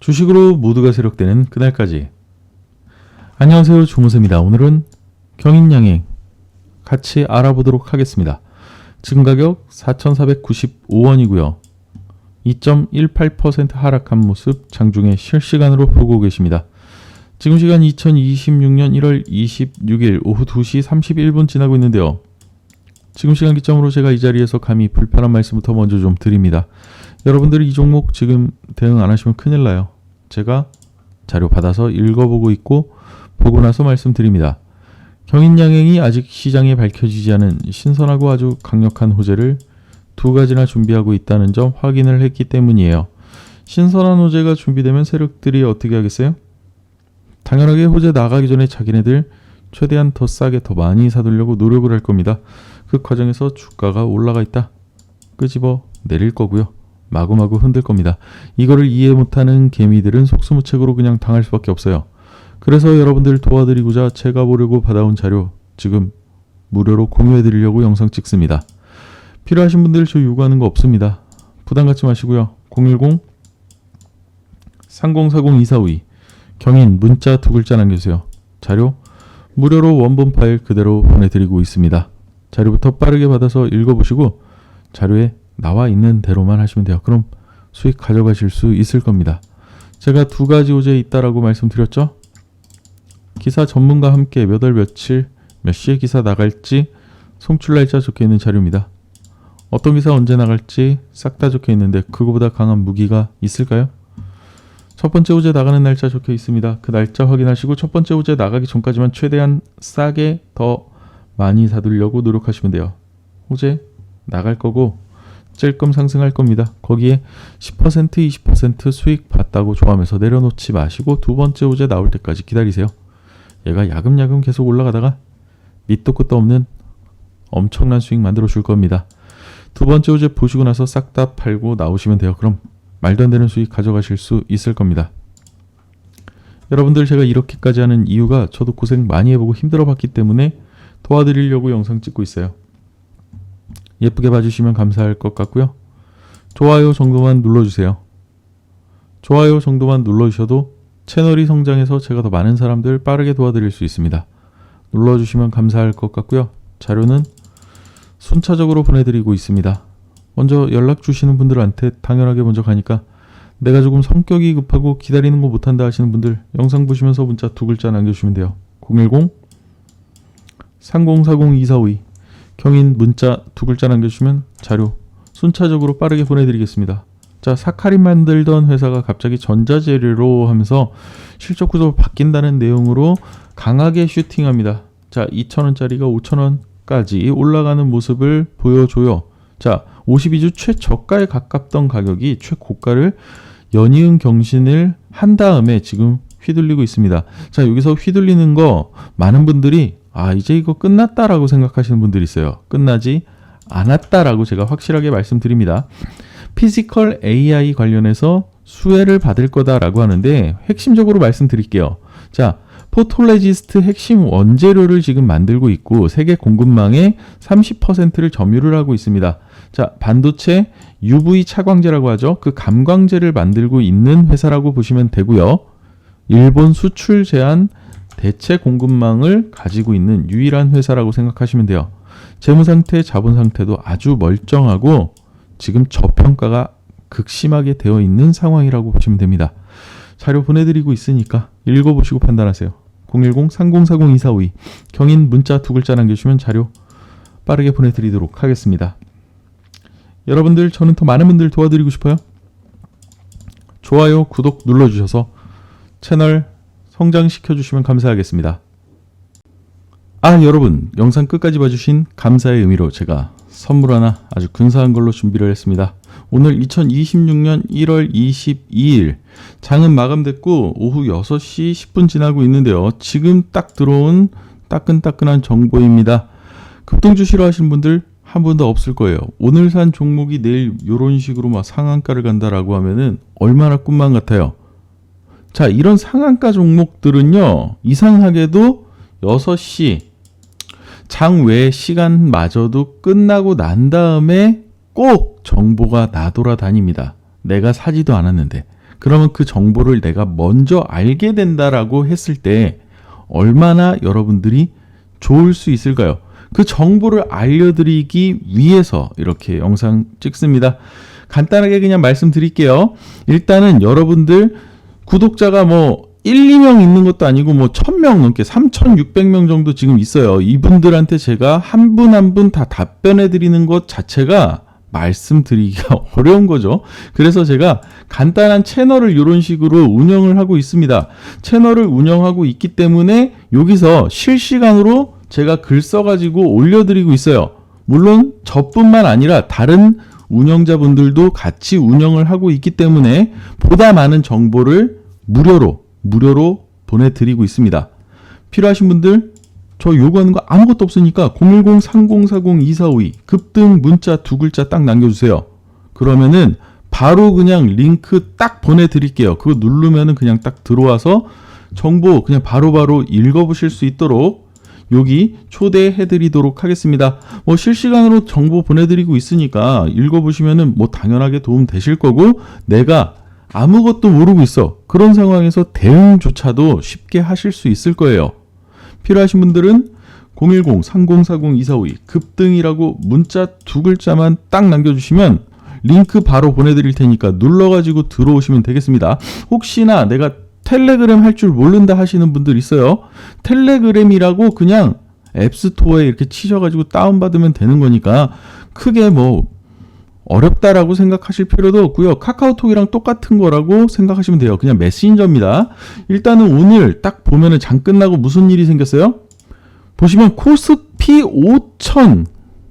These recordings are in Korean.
주식으로 모두가 세력되는 그날까지. 안녕하세요. 조무세입니다. 오늘은 경인양행 같이 알아보도록 하겠습니다. 지금 가격 4,495원이고요. 2.18% 하락한 모습 장중에 실시간으로 보고 계십니다. 지금 시간 2026년 1월 26일 오후 2시 31분 지나고 있는데요. 지금 시간 기점으로 제가 이 자리에서 감히 불편한 말씀부터 먼저 좀 드립니다. 여러분들이 이 종목 지금 대응 안 하시면 큰일 나요. 제가 자료 받아서 읽어보고 있고 보고 나서 말씀드립니다. 경인양행이 아직 시장에 밝혀지지 않은 신선하고 아주 강력한 호재를 두 가지나 준비하고 있다는 점 확인을 했기 때문이에요. 신선한 호재가 준비되면 세력들이 어떻게 하겠어요? 당연하게 호재 나가기 전에 자기네들 최대한 더 싸게 더 많이 사두려고 노력을 할 겁니다. 그 과정에서 주가가 올라가 있다. 끄집어 내릴 거고요. 마구마구 흔들 겁니다. 이거를 이해 못하는 개미들은 속수무책으로 그냥 당할 수밖에 없어요. 그래서 여러분들 도와드리고자 제가 보려고 받아온 자료 지금 무료로 공유해 드리려고 영상 찍습니다. 필요하신 분들 저 요구하는 거 없습니다. 부담 갖지 마시고요. 010 3040 2452 경인 문자 두 글자 남겨주세요. 자료 무료로 원본 파일 그대로 보내드리고 있습니다. 자료부터 빠르게 받아서 읽어보시고 자료에 나와 있는 대로만 하시면 돼요. 그럼 수익 가져가실 수 있을 겁니다. 제가 두 가지 호재 있다라고 말씀드렸죠? 기사 전문가 함께 몇 월 며칠 몇 시에 기사 나갈지 송출 날짜 적혀 있는 자료입니다. 어떤 기사 언제 나갈지 싹 다 적혀 있는데 그거보다 강한 무기가 있을까요? 첫 번째 호재 나가는 날짜 적혀 있습니다. 그 날짜 확인하시고 첫 번째 호재 나가기 전까지만 최대한 싸게 더 많이 사두려고 노력하시면 돼요. 호재 나갈 거고 찔끔 상승할 겁니다. 거기에 10% 20% 수익 봤다고 좋아하면서 내려놓지 마시고 두 번째 호재 나올 때까지 기다리세요. 얘가 야금야금 계속 올라가다가 밑도 끝도 없는 엄청난 수익 만들어 줄 겁니다. 두 번째 호재 보시고 나서 싹 다 팔고 나오시면 돼요. 그럼 말도 안 되는 수익 가져가실 수 있을 겁니다. 여러분들 제가 이렇게까지 하는 이유가 저도 고생 많이 해보고 힘들어 봤기 때문에 도와드리려고 영상 찍고 있어요. 예쁘게 봐주시면 감사할 것 같고요. 좋아요 정도만 눌러주세요. 좋아요 정도만 눌러주셔도 채널이 성장해서 제가 더 많은 사람들 빠르게 도와드릴 수 있습니다. 눌러주시면 감사할 것 같고요. 자료는 순차적으로 보내드리고 있습니다. 먼저 연락 주시는 분들한테 당연하게 먼저 가니까 내가 조금 성격이 급하고 기다리는 거 못한다 하시는 분들 영상 보시면서 문자 두 글자 남겨주시면 돼요. 010 3040-2452 경인 문자 두 글자 남겨주시면 자료 순차적으로 빠르게 보내드리겠습니다. 자, 사카린 만들던 회사가 갑자기 전자재료로 하면서 실적 구조가 바뀐다는 내용으로 강하게 슈팅합니다. 자, 2,000원짜리가 5,000원까지 올라가는 모습을 보여줘요. 자, 52주 최저가에 가깝던 가격이 최고가를 연이은 경신을 한 다음에 지금 휘둘리고 있습니다. 자, 여기서 휘둘리는 거 많은 분들이 아, 이제 이거 끝났다라고 생각하시는 분들이 있어요. 끝나지 않았다라고 제가 확실하게 말씀드립니다. 피지컬 AI 관련해서 수혜를 받을 거다라고 하는데 핵심적으로 말씀드릴게요. 자, 포톨레지스트 핵심 원재료를 지금 만들고 있고 세계 공급망의 30%를 점유를 하고 있습니다. 자, 반도체 UV 차광제라고 하죠. 그 감광제를 만들고 있는 회사라고 보시면 되고요. 일본 수출 제한 대체 공급망을 가지고 있는 유일한 회사라고 생각하시면 돼요. 재무 상태, 자본 상태도 아주 멀쩡하고 지금 저평가가 극심하게 되어 있는 상황이라고 보시면 됩니다. 자료 보내드리고 있으니까 읽어보시고 판단하세요. 010-3040-2452 경인 문자 두 글자 남겨주시면 자료 빠르게 보내드리도록 하겠습니다. 여러분들 저는 더 많은 분들 도와드리고 싶어요. 좋아요, 구독 눌러주셔서 채널 성장시켜 주시면 감사하겠습니다. 아 여러분 영상 끝까지 봐주신 감사의 의미로 제가 선물 하나 아주 근사한 걸로 준비를 했습니다. 오늘 2026년 1월 22일 장은 마감됐고 오후 6시 10분 지나고 있는데요. 지금 딱 들어온 따끈따끈한 정보입니다. 급등주 싫어하시는 분들 한 분도 없을 거예요. 오늘 산 종목이 내일 이런 식으로 막 상한가를 간다라고 하면은 얼마나 꿈만 같아요. 자, 이런 상한가 종목들은요, 이상하게도 6시 장외 시간마저도 끝나고 난 다음에 꼭 정보가 나돌아다닙니다. 내가 사지도 않았는데. 그러면 그 정보를 내가 먼저 알게 된다라고 했을 때 얼마나 여러분들이 좋을 수 있을까요? 그 정보를 알려드리기 위해서 이렇게 영상 찍습니다. 간단하게 그냥 말씀드릴게요. 일단은 여러분들 구독자가 뭐 1, 2명 있는 것도 아니고 뭐 1000명 넘게 3600명 정도 지금 있어요. 이분들한테 제가 한 분 한 분 다 답변해 드리는 것 자체가 말씀드리기가 어려운 거죠. 그래서 제가 간단한 채널을 이런 식으로 운영을 하고 있습니다. 채널을 운영하고 있기 때문에 여기서 실시간으로 제가 글 써가지고 올려드리고 있어요. 물론 저뿐만 아니라 다른 운영자분들도 같이 운영을 하고 있기 때문에 보다 많은 정보를 무료로 무료로 보내드리고 있습니다. 필요하신 분들 저 요구하는 거 아무것도 없으니까 010-3040-2452 급등 문자 두 글자 딱 남겨주세요. 그러면은 바로 그냥 링크 딱 보내드릴게요. 그거 누르면은 그냥 딱 들어와서 정보 그냥 바로바로 읽어보실 수 있도록 여기 초대해드리도록 하겠습니다. 뭐 실시간으로 정보 보내드리고 있으니까 읽어보시면은 뭐 당연하게 도움 되실 거고 내가 아무것도 모르고 있어. 그런 상황에서 대응조차도 쉽게 하실 수 있을 거예요. 필요하신 분들은 010-3040-2452 급등이라고 문자 두 글자만 딱 남겨주시면 링크 바로 보내드릴 테니까 눌러가지고 들어오시면 되겠습니다. 혹시나 내가 텔레그램 할 줄 모른다 하시는 분들 있어요. 텔레그램이라고 그냥 앱스토어에 이렇게 치셔가지고 다운받으면 되는 거니까 크게 뭐 어렵다라고 생각하실 필요도 없고요. 카카오톡이랑 똑같은 거라고 생각하시면 돼요. 그냥 메신저입니다. 일단은 오늘 딱 보면은 장 끝나고 무슨 일이 생겼어요? 보시면 코스피 5천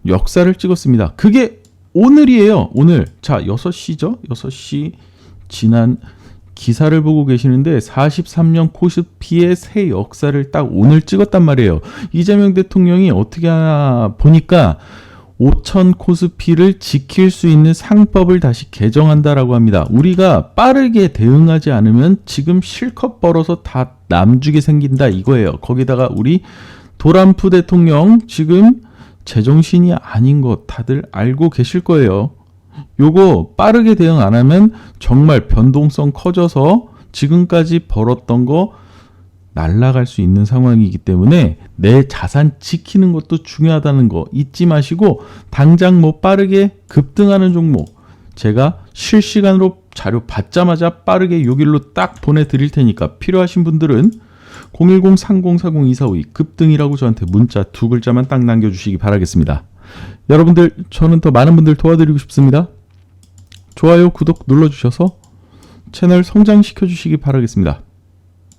역사를 찍었습니다. 그게 오늘이에요. 오늘. 자, 6시죠? 6시 지난 기사를 보고 계시는데 43년 코스피의 새 역사를 딱 오늘 찍었단 말이에요. 이재명 대통령이 어떻게 하나 보니까 5천 코스피를 지킬 수 있는 상법을 다시 개정한다라고 합니다. 우리가 빠르게 대응하지 않으면 지금 실컷 벌어서 다 남주게 생긴다 이거예요. 거기다가 우리 도란프 대통령 지금 제정신이 아닌 거 다들 알고 계실 거예요. 요거 빠르게 대응 안 하면 정말 변동성 커져서 지금까지 벌었던 거 날라갈 수 있는 상황이기 때문에 내 자산 지키는 것도 중요하다는 거 잊지 마시고 당장 뭐 빠르게 급등하는 종목 제가 실시간으로 자료 받자마자 빠르게 요 길로 딱 보내드릴 테니까 필요하신 분들은 010-3040-2452 급등이라고 저한테 문자 두 글자만 딱 남겨주시기 바라겠습니다. 여러분들 저는 더 많은 분들 도와드리고 싶습니다. 좋아요, 구독 눌러주셔서 채널 성장시켜 주시기 바라겠습니다.